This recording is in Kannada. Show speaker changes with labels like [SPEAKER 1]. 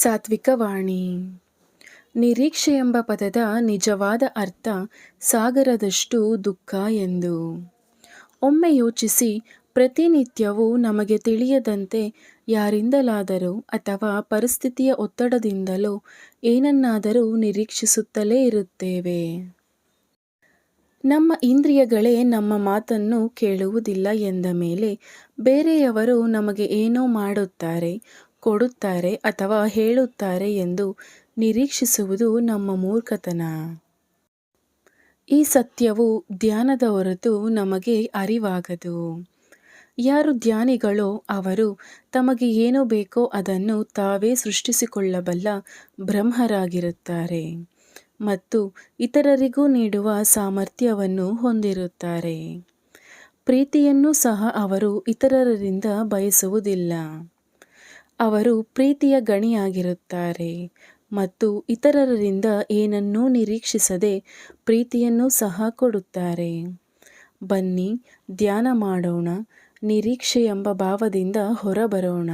[SPEAKER 1] ಸಾತ್ವಿಕವಾಣಿ ನಿರೀಕ್ಷೆ ಎಂಬ ಪದದ ನಿಜವಾದ ಅರ್ಥ ಸಾಗರದಷ್ಟು ದುಃಖ ಎಂದು. ಒಮ್ಮೆ ಯೋಚಿಸಿ ಪ್ರತಿನಿತ್ಯವೂ ನಮಗೆ ತಿಳಿಯದಂತೆ ಯಾರಿಂದಲಾದರೂ ಅಥವಾ ಪರಿಸ್ಥಿತಿಯ ಒತ್ತಡದಿಂದಲೋ ಏನನ್ನಾದರೂ ನಿರೀಕ್ಷಿಸುತ್ತಲೇ ಇರುತ್ತೇವೆ. ನಮ್ಮ ಇಂದ್ರಿಯಗಳೇ ನಮ್ಮ ಮಾತನ್ನು ಕೇಳುವುದಿಲ್ಲ ಎಂದ ಮೇಲೆ ಬೇರೆಯವರು ನಮಗೆ ಏನೋ ಮಾಡುತ್ತಾರೆ ಕೊಡುತ್ತಾರೆ ಅಥವಾ ಹೇಳುತ್ತಾರೆ ಎಂದು ನಿರೀಕ್ಷಿಸುವುದು ನಮ್ಮ ಮೂರ್ಖತನ. ಈ ಸತ್ಯವು ಧ್ಯಾನದ ಹೊರತು ನಮಗೆ ಅರಿವಾಗದು. ಯಾರು ಧ್ಯಾನಿಗಳೋ ಅವರು ತಮಗೆ ಏನು ಬೇಕೋ ಅದನ್ನು ತಾವೇ ಸೃಷ್ಟಿಸಿಕೊಳ್ಳಬಲ್ಲ ಬ್ರಹ್ಮರಾಗಿರುತ್ತಾರೆ ಮತ್ತು ಇತರರಿಗೂ ನೀಡುವ ಸಾಮರ್ಥ್ಯವನ್ನು ಹೊಂದಿರುತ್ತಾರೆ. ಪ್ರೀತಿಯನ್ನು ಸಹ ಅವರು ಇತರರಿಂದ ಬಯಸುವುದಿಲ್ಲ. ಅವರು ಪ್ರೀತಿಯ ಗಣಿಯಾಗಿರುತ್ತಾರೆ ಮತ್ತು ಇತರರಿಂದ ಏನನ್ನೂ ನಿರೀಕ್ಷಿಸದೆ ಪ್ರೀತಿಯನ್ನು ಸಹ ಕೊಡುತ್ತಾರೆ. ಬನ್ನಿ, ಧ್ಯಾನ ಮಾಡೋಣ, ನಿರೀಕ್ಷೆ ಎಂಬ ಭಾವದಿಂದ ಹೊರಬರೋಣ.